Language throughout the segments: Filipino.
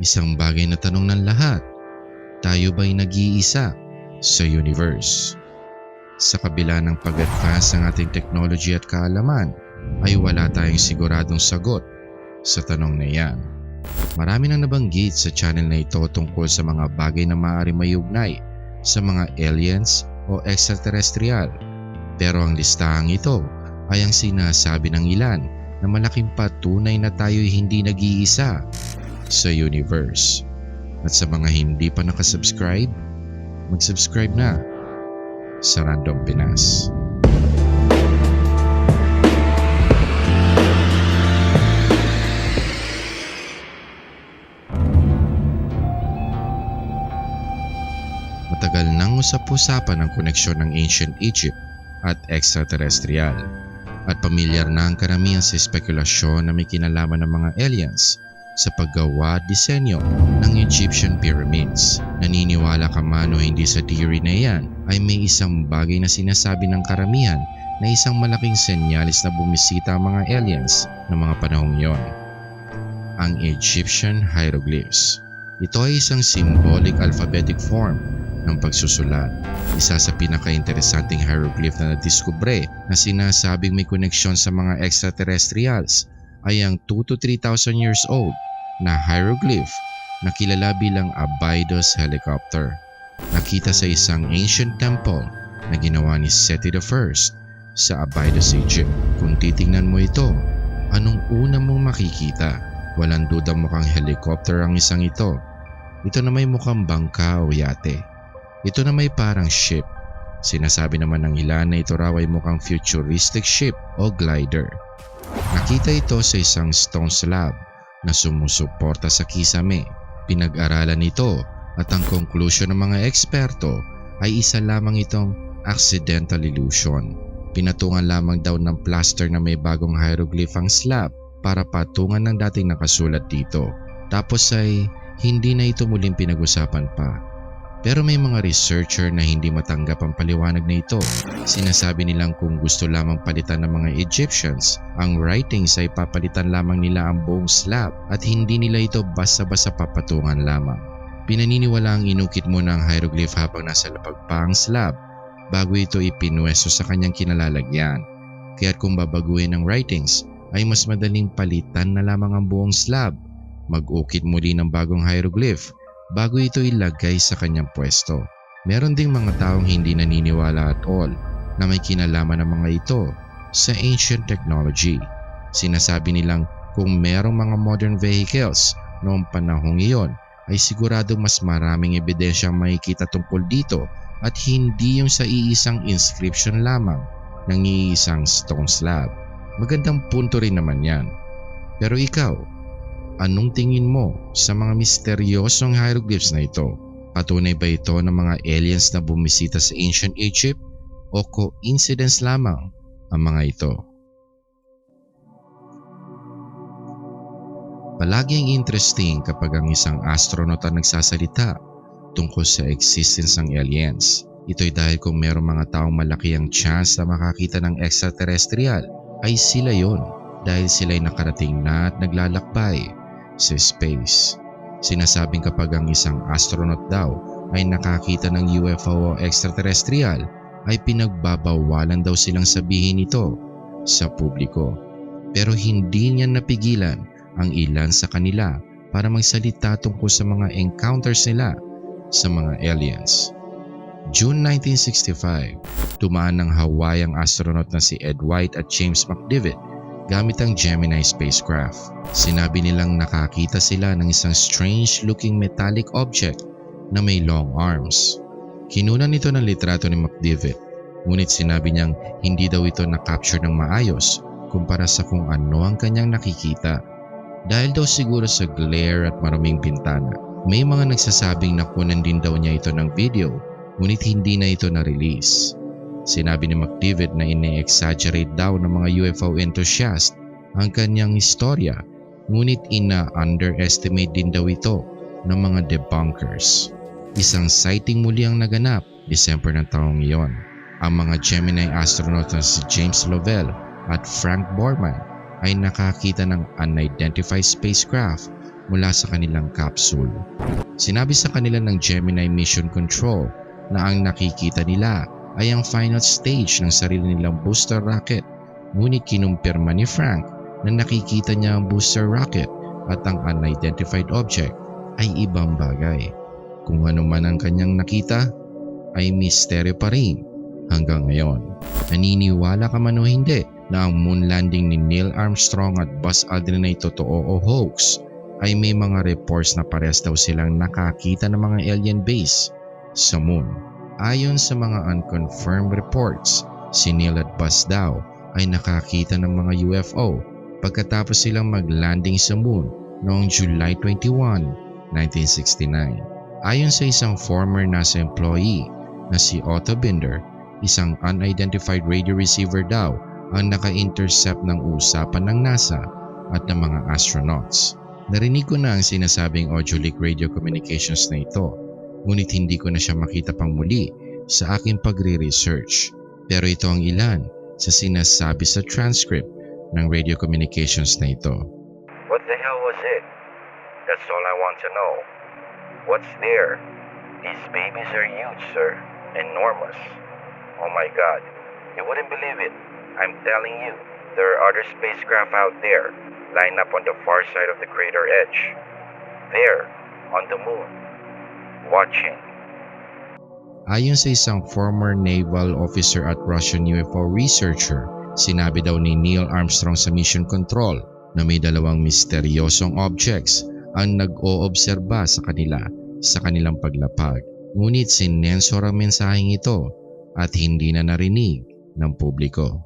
Isang bagay na tanong ng lahat. Tayo ba'y nag-iisa sa universe? Sa kabila ng pag-advance ng ating technology at kaalaman, ay wala tayong siguradong sagot sa tanong na yan. Marami nang nabanggit sa channel na ito tungkol sa mga bagay na maaari mayugnay sa mga aliens o extraterrestrial. Pero ang listahang ito ay ang sinasabi ng ilan na malaking patunay na tayo'y hindi nag-iisa sa universe. At sa mga hindi pa nakasubscribe, mag-subscribe na sa Random Pinas. Matagal nang usap-usapan ang koneksyon ng Ancient Egypt at extraterrestrial at pamilyar na ang karamihan sa espekulasyon na may kinalaman ng mga aliens sa paggawa disenyo ng Egyptian pyramids. Naniniwala ka man o hindi sa theory na yan ay may isang bagay na sinasabi ng karamihan na isang malaking senyalis na bumisita ang mga aliens ng mga panahong yon. Ang Egyptian hieroglyphs. Ito ay isang symbolic alphabetic form ng pagsusulat. Isa sa pinaka-interesanting hieroglyph na nadiskubre na sinasabing may koneksyon sa mga extraterrestrials ay ang 2 to 3,000 years old na hieroglyph na kilala bilang Abydos helicopter. Nakita sa isang ancient temple na ginawa ni Seti I sa Abydos, Egypt. Kung titingnan mo ito, anong una mong makikita? Walang duda mukhang helicopter ang isang ito. Ito na may mukhang bangka o yate. Ito na may parang ship. Sinasabi naman ng ilan na ito raw ay mukhang futuristic ship o glider. Nakita ito sa isang stone slab na sumusuporta sa kisame. Pinag-aralan ito at ang conclusion ng mga eksperto ay isa lamang itong accidental illusion. Pinatungan lamang daw ng plaster na may bagong hieroglyph ang slab para patungan ng dating nakasulat dito. Tapos ay hindi na ito muling pinag-usapan pa. Pero may mga researcher na hindi matanggap ang paliwanag na ito. Sinasabi nilang kung gusto lamang palitan ng mga Egyptians, ang writings ay papalitan lamang nila ang buong slab at hindi nila ito basta-basta papatungan lamang. Pinaniniwala ang inukit mo ng hieroglyph habang nasa lapag pa ang slab bago ito ipinwesto sa kanyang kinalalagyan. Kaya kung babaguhin ang writings, ay mas madaling palitan na lamang ang buong slab. Mag-ukit muli ng bagong hieroglyph bago ito ilagay sa kanyang pwesto. Meron ding mga taong hindi naniniwala at all na may kinalaman ng mga ito sa ancient technology. Sinasabi nilang kung merong mga modern vehicles noong panahong iyon ay sigurado mas maraming ebidensya makikita tungkol dito at hindi yung sa iisang inscription lamang ng iisang stone slab. Magandang punto rin naman yan. Pero ikaw, Anong tingin mo sa mga misteryosong hieroglyphs na ito? Patunay ba ito ng mga aliens na bumisita sa ancient Egypt o coincidence lamang ang mga ito? Palaging interesting kapag ang isang astronaut ang nagsasalita tungkol sa existence ng aliens. Ito'y dahil kung mayroong mga taong malaki ang chance na makakita ng extraterrestrial ay sila yon dahil sila'y nakarating na at naglalakbay sa space. Sinasabing kapag ang isang astronaut daw ay nakakita ng UFO o extraterrestrial ay pinagbabawalan daw silang sabihin ito sa publiko. Pero hindi niya napigilan ang ilan sa kanila para magsalita tungkol sa mga encounters nila sa mga aliens. June 1965, tumaan ng Hawaii ang astronaut na si Ed White at James McDivitt gamit ang Gemini spacecraft. Sinabi nilang nakakita sila ng isang strange looking metallic object na may long arms. Kinunan nito ng litrato ni McDivitt ngunit sinabi niyang hindi daw ito na-capture ng maayos kumpara sa kung ano ang kanyang nakikita. Dahil daw siguro sa glare at maruming bintana. May mga nagsasabing nakunan din daw niya ito ng video ngunit hindi na ito na-release. Sinabi ni McDavid na ine-exaggerate daw ng mga UFO enthusiast ang kanyang istorya ngunit ina-underestimate din daw ito ng mga debunkers. Isang sighting muli ang naganap December ng taong iyon. Ang mga Gemini astronaut na si James Lovell at Frank Borman ay nakakita ng unidentified spacecraft mula sa kanilang capsule. Sinabi sa kanila ng Gemini Mission Control na ang nakikita nila ay ang final stage ng sarili nilang booster rocket ngunit kinumpirma ni Frank na nakikita niya ang booster rocket at ang unidentified object ay ibang bagay. Kung ano man ang kanyang nakita ay misteryo pa rin hanggang ngayon. Naniniwala ka man o hindi na ang moon landing ni Neil Armstrong at Buzz Aldrin ay totoo o hoax ay may mga reports na pares daw silang nakakita ng mga alien base sa moon. Ayon sa mga unconfirmed reports, si Neil at Buzz daw ay nakakita ng mga UFO pagkatapos silang mag-landing sa moon noong July 21, 1969. Ayon sa isang former NASA employee na si Otto Binder, isang unidentified radio receiver daw ang naka-intercept ng usapan ng NASA at ng mga astronauts. Narinig ko na ang sinasabing audio leak radio communications na ito, ngunit hindi ko na siya makita pang muli sa aking pagre-research. Pero ito ang ilan sa sinasabi sa transcript ng radio communications na ito. What the hell was it? That's all I want to know. What's there? These babies are huge, sir. Enormous. Oh my god. You wouldn't believe it. I'm telling you, there are other spacecraft out there, lined up on the far side of the crater edge. There, on the moon. Watching. Ayon sa isang former naval officer at Russian UFO researcher, sinabi daw ni Neil Armstrong sa mission control na may dalawang misteryosong objects ang nag-oobserba sa kanila sa kanilang paglapag. Ngunit sinensor ang mensaheng ito at hindi na narinig ng publiko.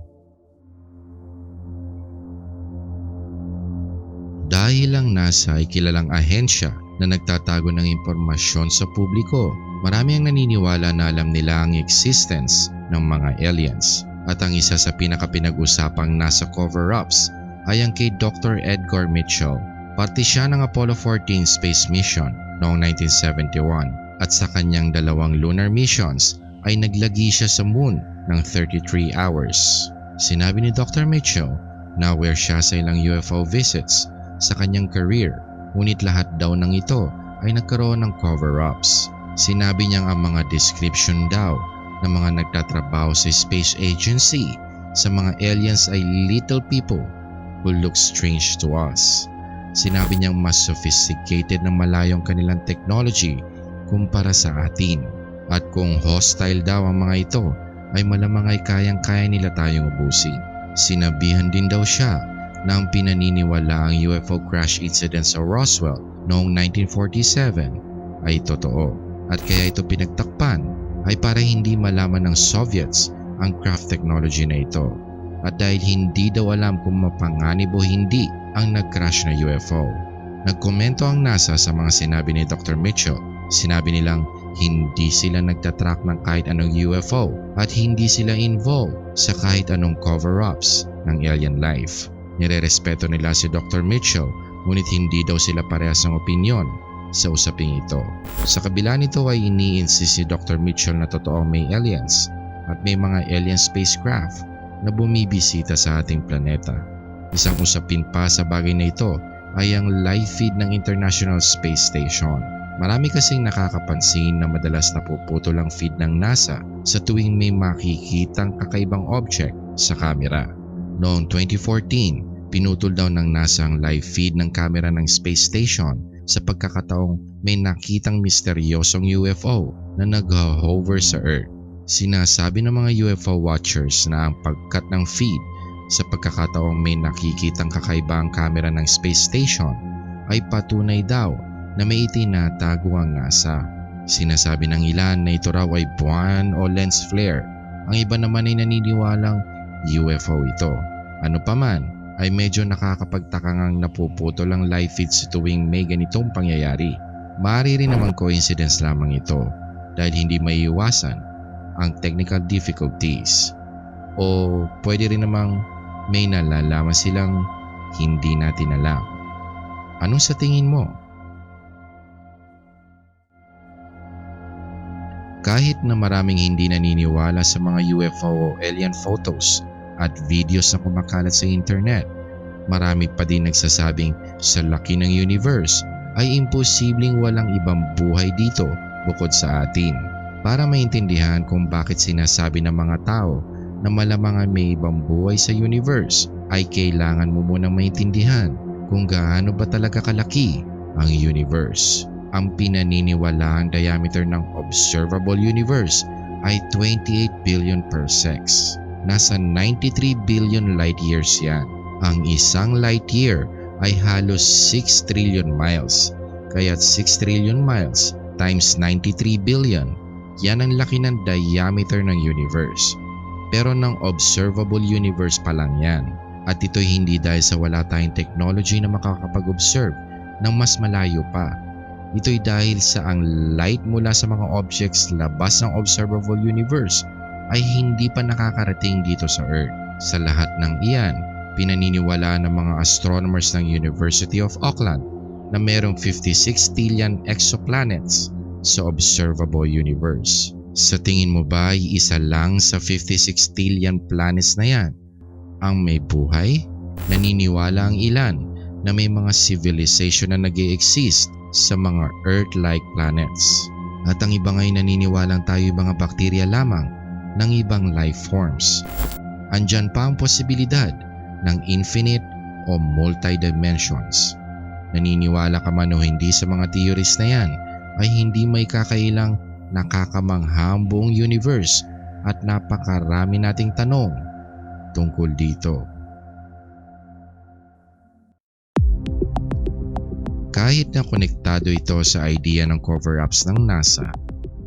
Dahil ang NASA ay kilalang ahensya na nagtatago ng impormasyon sa publiko, marami ang naniniwala na alam nila ang existence ng mga aliens. At ang isa sa pinakapinag-usapang NASA cover-ups ay ang kay Dr. Edgar Mitchell. Parte siya ng Apollo 14 space mission noong 1971 at sa kanyang dalawang lunar missions ay naglagi siya sa moon ng 33 hours. Sinabi ni Dr. Mitchell na aware siya sa ilang UFO visits sa kanyang career ngunit lahat daw ng ito ay nagkaroon ng cover-ups. Sinabi niyang ang mga description daw ng mga nagtatrabaho sa space agency sa mga aliens ay little people who look strange to us. Sinabi niyang mas sophisticated na malayong kanilang technology kumpara sa atin. At kung hostile daw ang mga ito, ay malamang ay kayang-kaya nila tayong ubusin. Sinabihan din daw siya na ang pinaniniwala ang UFO crash incident sa Roswell noong 1947 ay totoo. At kaya ito pinagtakpan ay para hindi malaman ng Soviets ang craft technology na ito. At dahil hindi daw alam kung mapanganib o hindi ang nag-crash na UFO. Nagkomento ang NASA sa mga sinabi ni Dr. Mitchell. Sinabi nilang hindi sila nagtatrack ng kahit anong UFO at hindi sila involved sa kahit anong cover-ups ng alien life. Nirerespeto nila si Dr. Mitchell ngunit hindi daw sila parehas ng opinyon sa usaping ito. Sa kabila nito ay ini-insist si Dr. Mitchell na totoo may aliens at may mga alien spacecraft na bumibisita sa ating planeta. Isang usapin pa sa bagay na ito ay ang live feed ng International Space Station. Marami kasing nakakapansin na madalas napuputol ang feed ng NASA sa tuwing may makikitang kakaibang object sa kamera. Noong 2014, pinutol daw ng NASA live feed ng kamera ng space station sa pagkakataong may nakitang misteryosong UFO na nag-hover sa Earth. Sinasabi ng mga UFO watchers na ang pagkat ng feed sa pagkakataong may nakikitang kakaiba ang kamera ng space station ay patunay daw na may itinatago ang NASA. Sinasabi ng ilan na ito raw ay buwan o lens flare. Ang iba naman ay naniniwalang UFO ito. Ano pa man ay medyo nakakapagtaka ngang napuputol ang live feed sa tuwing may ganitong pangyayari. Maaari rin naman coincidence lamang ito dahil hindi maiiwasan ang technical difficulties o pwede rin namang may nalalaman silang hindi natin alam. Anong sa tingin mo? Kahit na maraming hindi naniniwala sa mga UFO o alien photos at videos na kumakalat sa internet, marami pa din nagsasabing sa laki ng universe ay imposibleng walang ibang buhay dito bukod sa atin. Para maintindihan kung bakit sinasabi ng mga tao na malamang ay may ibang buhay sa universe ay kailangan mo munang maintindihan kung gaano ba talaga kalaki ang universe. Ang pinaniniwalaang diameter ng observable universe ay 28 billion parsecs. Nasa 93 billion light years yan. Ang isang light year ay halos 6 trillion miles. Kaya't 6 trillion miles times 93 billion, yan ang laki ng diameter ng universe. Pero ng observable universe pa lang yan. At ito'y hindi dahil sa wala tayong technology na makakapag-observe ng mas malayo pa. Ito'y dahil sa ang light mula sa mga objects labas ng observable universe ay hindi pa nakakarating dito sa Earth. Sa lahat ng iyan, pinaniniwala ng mga astronomers ng University of Auckland na merong 56 trillion exoplanets sa observable universe. Sa tingin mo ba ay isa lang sa 56 trillion planets na yan ang may buhay? Naniniwala ang ilan na may mga civilization na nag exist sa mga Earth-like planets. At ang iba ngay naniniwalang tayo mga bakterya lamang ng ibang life forms. Andyan pa ang posibilidad ng infinite o multi-dimensions. Naniniwala ka man o hindi sa mga theories na yan ay hindi may kakailang nakakamangha ang buong universe at napakarami nating tanong tungkol dito. Kahit na konektado ito sa idea ng cover-ups ng NASA,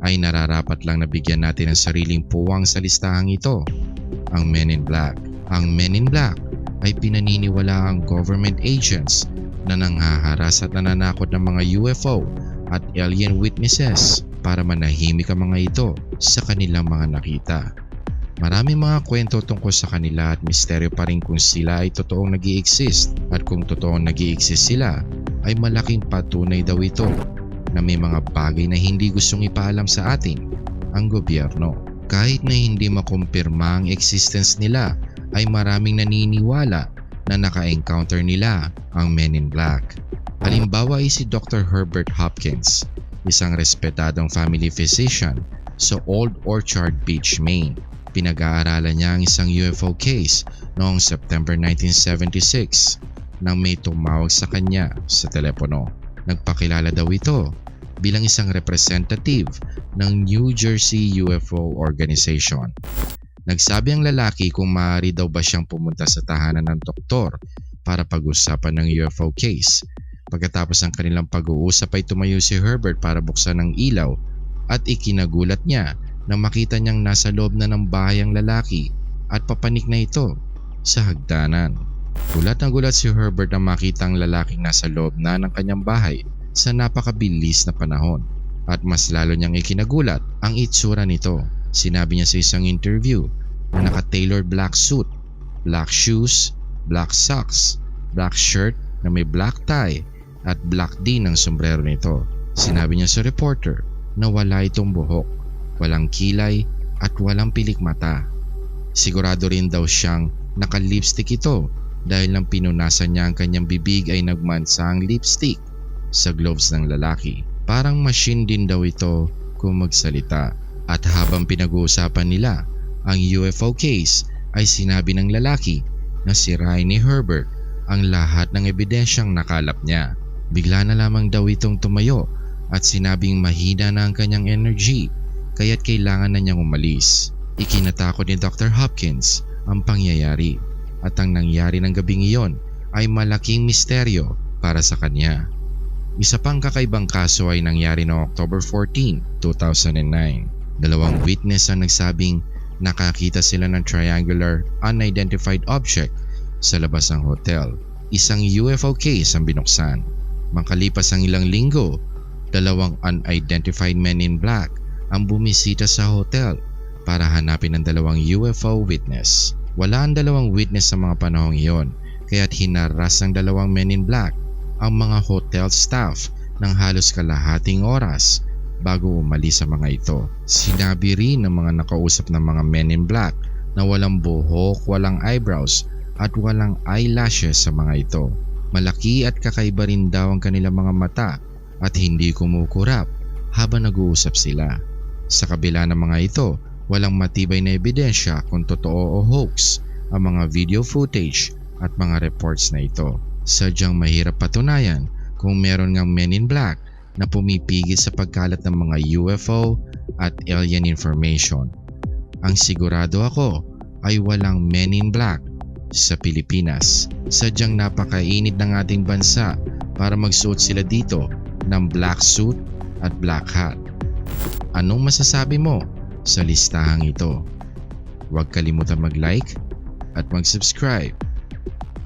ay nararapat lang na bigyan natin ng sariling puwang sa listahang ito, ang Men in Black. Ang Men in Black ay pinaniniwala ang government agents na nanghaharas at nananakot ng mga UFO at alien witnesses para manahimik ang mga ito sa kanilang mga nakita. Maraming mga kwento tungkol sa kanila at misteryo pa rin kung sila ay totoong nag exist at kung totoong nag exist sila ay malaking patunay daw ito na may mga bagay na hindi gustong ipaalam sa atin ang gobyerno. Kahit na hindi makumpirma ang existence nila ay maraming naniniwala na naka-encounter nila ang Men in Black. Halimbawa ay si Dr. Herbert Hopkins, isang respetadong family physician sa Old Orchard Beach, Maine. Pinag-aaralan niya ang isang UFO case noong September 1976 nang may tumawag sa kanya sa telepono. Nagpakilala daw ito bilang isang representative ng New Jersey UFO Organization. Nagsabi ang lalaki kung maaari daw ba siyang pumunta sa tahanan ng doktor para pag-usapan ng UFO case. Pagkatapos ng kanilang pag-uusap ay tumayo si Herbert para buksan ang ilaw at ikinagulat niya nang makita niyang nasa loob na ng bahay ang lalaki at papanik na ito sa hagdanan. Gulat na gulat si Herbert nang makita ang lalaking nasa loob na ng kanyang bahay sa napakabilis na panahon at mas lalo niyang ikinagulat ang itsura nito. Sinabi niya sa isang interview na naka-tailored black suit, black shoes, black socks, black shirt na may black tie at black din ang sombrero nito. Sinabi niya sa reporter na wala itong buhok walang kilay at walang pilik mata. Sigurado rin daw siyang naka-lipstick ito dahil nang pinunasan niya ang kanyang bibig ay nagmansa ang lipstick sa gloves ng lalaki. Parang machine din daw ito kung magsalita. At habang pinag-uusapan nila ang UFO case ay sinabi ng lalaki na si ni Herbert ang lahat ng ebidensyang nakalap niya. Bigla na lamang daw itong tumayo at sinabing mahina na ang kanyang energy kaya't kailangan na niyang umalis. Ikinatakot ni Dr. Hopkins ang pangyayari at ang nangyari ng gabing iyon ay malaking misteryo para sa kanya. Isa pang kakaibang kaso ay nangyari noong October 14, 2009. Dalawang witness ang nagsabing nakakita sila ng triangular unidentified object sa labas ng hotel. Isang UFO case ang binuksan. Makalipas ang ilang linggo, dalawang unidentified men in black ang bumisita sa hotel para hanapin ang dalawang UFO witness. Wala ang dalawang witness sa mga panahong iyon kaya't hinaras ng dalawang men in black ang mga hotel staff ng halos kalahating oras bago umalis sa mga ito. Sinabi rin ng mga nakausap ng mga men in black na walang buhok, walang eyebrows at walang eyelashes sa mga ito. Malaki at kakaiba rin daw ang kanilang mga mata at hindi kumukurap habang nag-uusap sila. Sa kabila ng mga ito, walang matibay na ebidensya kung totoo o hoax ang mga video footage at mga reports na ito. Sadyang mahirap patunayan kung meron ngang men in black na pumipigil sa pagkalat ng mga UFO at alien information. Ang sigurado ako ay walang men in black sa Pilipinas. Sadyang napakainit ng ating bansa para magsuot sila dito ng black suit at black hat. Anong masasabi mo sa listahang ito? Huwag kalimutan mag-like at mag-subscribe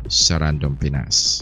sa Random Pinas.